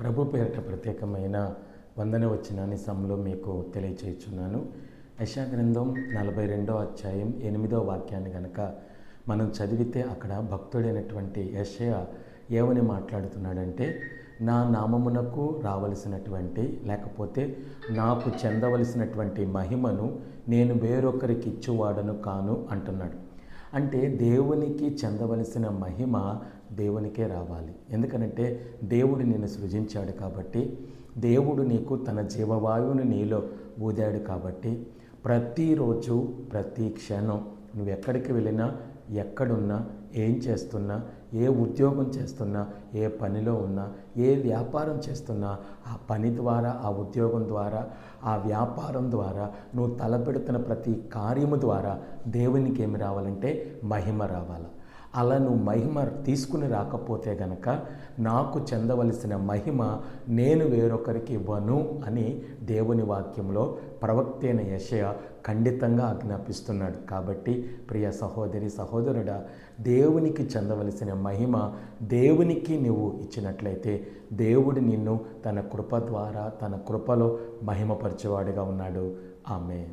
ప్రభు పేరిట ప్రత్యేకమైన వందన వచ్చినాన్ని సమలో మీకు తెలియచేస్తున్నాను. యశా గ్రంథం నలభై రెండో అధ్యాయం ఎనిమిదో వాక్యాన్ని గనక మనం చదివితే అక్కడ భక్తుడైనటువంటి యశయ ఏమని మాట్లాడుతున్నాడంటే నా నామమునకు రావలసినటువంటి లేకపోతే నాకు చెందవలసినటువంటి మహిమను నేను వేరొకరికి ఇచ్చువాడను కాను అంటున్నాడు. అంటే దేవునికి చెందవలసిన మహిమ దేవునికే రావాలి. ఎందుకనంటే దేవుడు నిన్ను సృజించాడు కాబట్టి దేవుడు నీకు తన జీవవాయువుని నీలో ఊదాడు కాబట్టి ప్రతిరోజు ప్రతి క్షణం నువ్వు ఎక్కడికి వెళ్ళినా ఎక్కడున్నా ఏం చేస్తున్నా ఏ ఉద్యోగం చేస్తున్నా ఏ పనిలో ఉన్నా ఏ వ్యాపారం చేస్తున్నా ఆ పని ద్వారా ఆ ఉద్యోగం ద్వారా ఆ వ్యాపారం ద్వారా నువ్వు తలపెడుతున్న ప్రతి కార్యము ద్వారా దేవునికి ఏమి రావాలంటే మహిమ రావాలి. అలా నువ్వు మహిమ తీసుకుని రాకపోతే గనక నాకు చెందవలసిన మహిమ నేను వేరొకరికి ఇవ్వను అని దేవుని వాక్యంలో ప్రవక్త అయిన యశయ ఖండితంగా ఆజ్ఞాపిస్తున్నాడు. కాబట్టి ప్రియ సహోదరి సహోదరుడా దేవునికి చెందవలసిన మహిమ దేవునికి నువ్వు ఇచ్చినట్లయితే దేవుడు నిన్ను తన కృప ద్వారా తన కృపలో మహిమపరిచేవాడుగా ఉన్నాడు. ఆమె